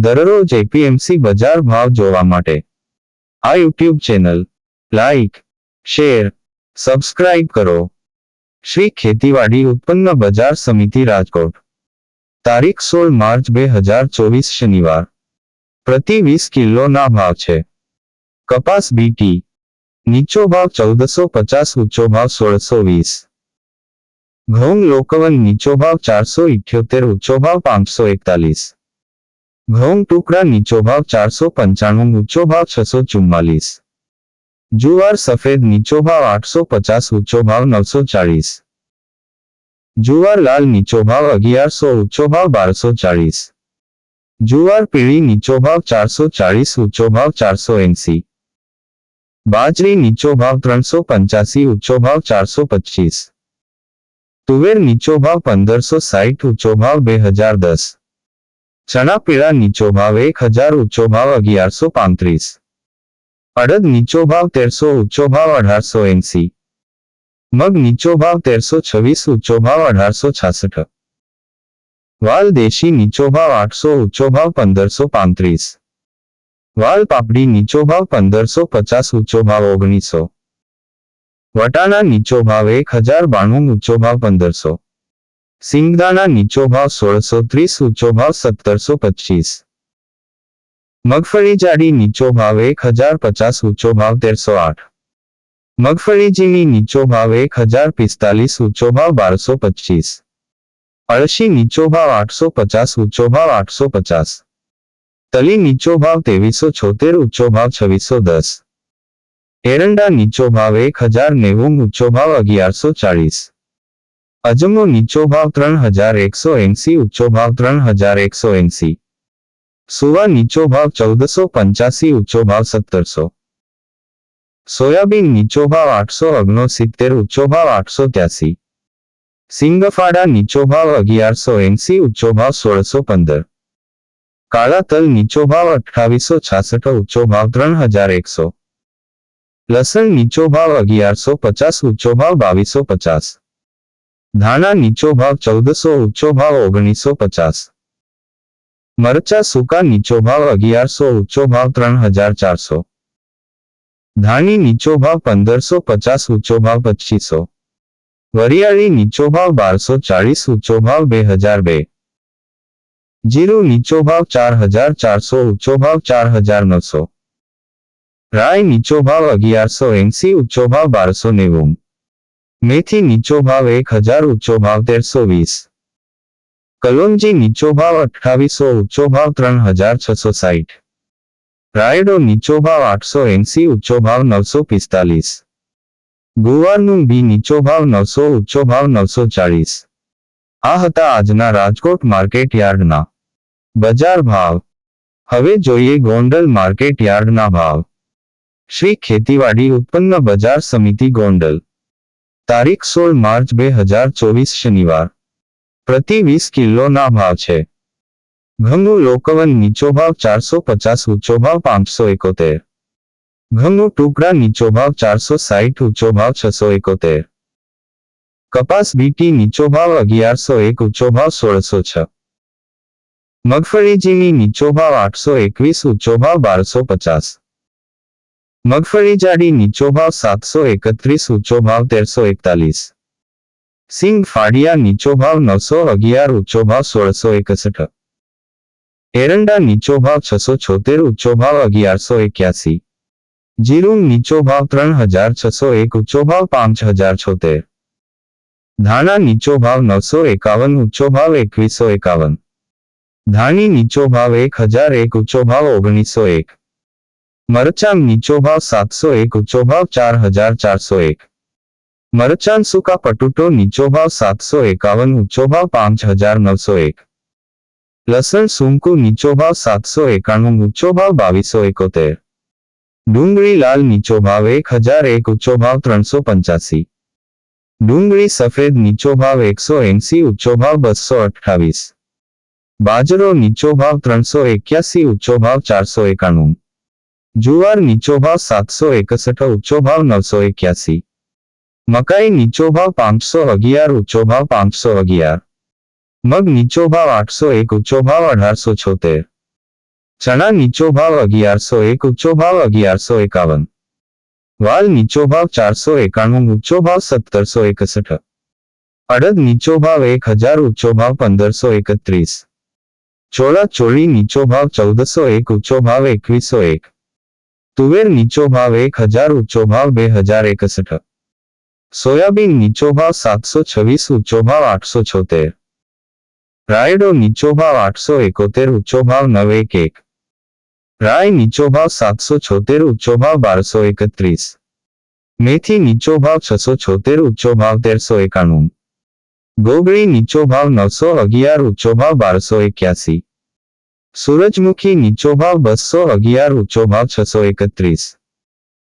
દરરોજ એપીએમસી બજાર ભાવ જોવા માટે. આ YouTube channel like share subscribe કરો. શ્રી ખેતીવાડી ઉત્પન્ન બજાર સમિતિ રાજકોટ. તારીખ સોળ માર્ચ બે હજાર ચોવીસ શનિવાર. પ્રતિ વીસ કિલોના ભાવ છે. કપાસ બીટી નીચો ભાવ ચૌદસો પચાસ, ઊંચો ભાવ સોળસો વીસ. ઘઉં લોકવન નીચો ભાવ ચારસો ઇઠ્યોતેર, ઊંચો ભાવ પાંચસો એકતાલીસ. ઘઉં ટુકડા નીચો ભાવ ચારસો પંચાણું ઊંચો ભાવ છસો ચુમ્માલીસ જુવાર સફેદ નીચો ભાવ આઠસો પચાસ ઊંચો ભાવ નવસો ચાળીસ જુવાર લાલ નીચો ભાવ અગિયારસો ઊંચો ભાવ બારસો ચાળીસ જુવાર પીળી નીચો ભાવ ચારસો ચાળીસ ઊંચો ભાવ ચારસો એંસી બાજરી નીચો ભાવ ત્રણસો પંચ્યાસી ઊંચો ભાવ ચારસો પચીસ તુવેર નીચો ભાવ પંદરસો સાઠ ઊંચો ભાવ બે હજાર દસ ચણા પીળા નીચો ભાવ એક હજાર ઊંચો ભાવ અગિયારસો પાંત્રીસ અડદ નીચો ભાવ તેરસો ઊંચો ભાવ અઢારસો એંસી મગ નીચો ભાવ તેરસો છવ્વીસ ઊંચો ભાવ અઢારસો છાસઠ વાલ દેશી નીચો ભાવ આઠસો ઊંચો ભાવ પંદરસો પાંત્રીસ વાલ પાપડી નીચો ભાવ પંદરસો પચાસ ઊંચો ભાવ ઓગણીસો વટાણા નીચો ભાવ એક હજાર બાણું ઊંચો ભાવ પંદરસો સિંગદાણા નીચો ભાવ સોળસો ત્રીસ ઊંચો ભાવ સત્તરસો પચીસ મગફળી જાડી નીચો ભાવ એક હજાર પચાસ ઊંચો ભાવ તેરસો આઠ મગફળી ઝીણી નીચો ભાવ એક હજાર પિસ્તાલીસ ઊંચો ભાવ બારસો પચીસ અળશી નીચો ભાવ આઠસો પચાસ ઊંચો ભાવ આઠસો પચાસ તલી નીચો ભાવ ત્રેવીસો છોતેર ઊંચો ભાવ છવ્વીસો દસ એરંડા નીચો ભાવ એક હજાર નેવું ઊંચો ભાવ અગિયારસો ચાળીસ અજમો નીચો ભાવ ત્રણ હજાર એકસો એંસી ઊંચો ભાવ ત્રણ હજાર એકસો એંસી સુવા નીચો ભાવ ચૌદસો પંચ્યાસી ઊંચો ભાવ સત્તરસો સોયાબીન નીચો ભાવ આઠસો ઓગણસિત્તેર ઊંચો ભાવ આઠસો ત્યાસી સિંગફાડા નીચો ભાવ અગિયારસો એંસી ઊંચો ભાવ સોળસો પંદર કાળા તલ નીચો ભાવ અઠ્ઠાવીસો છાસઠ ઊંચો ભાવ ત્રણ હજાર એકસો લસણ નીચો ભાવ અગિયારસો પચાસ ઊંચો ભાવ બાવીસો પચાસ ધાણા નીચો ભાવ ચૌદસો ઊંચો ભાવ ઓગણીસો પચાસ મરચા સૂકા નીચો ભાવ અગિયારસો ઊંચો ભાવ ત્રણ હજાર ચારસો ધાણી નીચો ભાવ પંદરસો પચાસ ઊંચો ભાવ પચીસો વરિયાળી નીચો ભાવ બારસો ચાળીસ ઊંચો ભાવ બે હજાર બે જીરું નીચો ભાવ ચાર હજાર ચારસો ઊંચો ભાવ ચાર હજાર નવસો રાય નીચો ભાવ અગિયારસો એંસી ઊંચો ભાવ બારસો નેવું મેથી નીચો ભાવ એક હજાર, ઊંચો ભાવ તેરસો વીસ. કલોંજી નીચો ભાવ અઠાવીસો ઊંચો ભાવ ત્રણ હજાર, છસો સાઠ રાયડો નીચો ભાવ આઠસો એંસી, ઊંચો ભાવ નવસો પિસ્તાલીસ. ગુવારનું બી નીચો ભાવ નવસો, ઊંચો ભાવ નવસો ચાળીસ. આ હતા આજના રાજકોટ માર્કેટ યાર્ડના. બજાર ભાવ. હવે જોઈએ ગોંડલ માર્કેટ યાર્ડના ભાવ. શ્રી ખેતીવાડી ઉત્પન્ન બજાર સમિતિ ગોંડલ. તારીખ સોળ માર્ચ બે હજાર ચોવીસ શનિવાર. પ્રતિ વીસ કિલોના ભાવ છે. ઘઉં લોકવન નીચો ભાવ ચારસો પચાસ, ઊંચો ભાવ પાંચસો એકોતેર. ઘઉં ટુકડા નીચો ભાવ ચારસો સાઠ ઊંચો ભાવ છસો એકોતેર. કપાસ બીટી નીચો ભાવ અગિયારસો એક, ઊંચો ભાવ સોળસો છ. મગફળીજીની નીચો ભાવ આઠસો એકવીસ, ઊંચો ભાવ બારસો પચાસ. મગફળી જાડી નીચો ભાવ સાતસો એકત્રીસ ઊંચો ભાવ તેરસો એકતાલીસ સિંગ ફાડિયા નીચો ભાવ નવસો અગિયાર ઊંચો ભાવ સોળસો એકસઠ એરંડા નીચો ભાવ છસો છોતેર ઊંચો ભાવ અગિયારસો એક્યાસી જીરું નીચો ભાવ ત્રણ હજાર છસો એક ઊંચો ભાવ પાંચ હજાર છોતેર ધાણા નીચો ભાવ નવસો એકાવન ઊંચો ભાવ એકવીસો એકાવન ધાણી નીચો ભાવ એક હજાર એક ઊંચો ભાવ ઓગણીસો એક મરચાં નીચો ભાવ સાતસો એક ઊંચો ભાવ ચાર હજાર ચારસો એક મરચાં સૂકા પટુટો નીચો ભાવ સાતસો એકાવન ઊંચો ભાવ પાંચ હજાર નવસો એક લસણ સૂંકુ નીચો ભાવ સાતસો એકાણું ઊંચો ભાવ બાવીસો એકોતેર ડુંગળી લાલ નીચો ભાવ એક હજાર એક ઊંચો ભાવ ત્રણસો પંચ્યાસી ડુંગળી સફેદ નીચો ભાવ એકસો એંસી ઊંચો ભાવ બસો અઠ્ઠાવીસ બાજરો નીચો ભાવ ત્રણસો એક્યાસી ઊંચો ભાવ ચારસો એકાણું જુવાર નીચો ભાવ સાતસો એકસઠ ઊંચો ભાવ નવસો એક્યાસી મકાઈ નીચો ભાવ પાંચસો અગિયાર ઊંચો ભાવ પાંચસો અગિયાર મગ નીચો ભાવ આઠસો એક ઊંચો ભાવ અઢારસો છોતેર ચણા નીચો ભાવ અગિયારસો એક ઊંચો ભાવ અગિયારસો એકાવન વાલ નીચો ભાવ ચારસો એકાણું ઊંચો ભાવ સત્તરસો એકસઠ અડદ નીચો ભાવ એક હજાર ઊંચો ભાવ પંદરસો એકત્રીસ ચોળા ચોળી નીચો ભાવ ચૌદસો એક ઊંચો ભાવ એકવીસો એક તુવેર નીચો ભાવ એક હજાર, ઊંચો ભાવ બે હજાર એકસઠ. સોયાબીન નીચો ભાવ સાતસો છવ્વીસ, ઊંચો ભાવ આઠસો છોતેર. રાયડો નીચો ભાવ આઠસો એકોતેર, ઊંચો ભાવ નવ એક એક. રાય નીચો ભાવ સાતસો છોતેર, ઊંચો ભાવ બારસો એકત્રીસ. મેથી નીચો ભાવ છસો છોતેર, ઊંચો ભાવ તેરસો એકાણું. ગોગળી નીચો ભાવ નવસો અગિયાર, ઊંચો ભાવ બારસો એક્યાસી. સૂરજમુખી નીચો ભાવ બસો અગિયાર ઊંચો ભાવ છસો એકત્રીસ.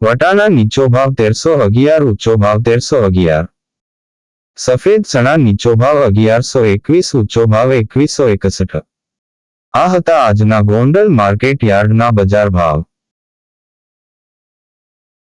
વટાણા નીચો ભાવ તેરસો અગિયાર ઊંચો ભાવ તેરસો અગિયાર. સફેદ ચણા નીચો ભાવ અગિયારસો એકવીસ ઊંચો ભાવ એકવીસો એકસઠ. આ હતા આજના ગોંડલ માર્કેટ યાર્ડના બજાર ભાવ.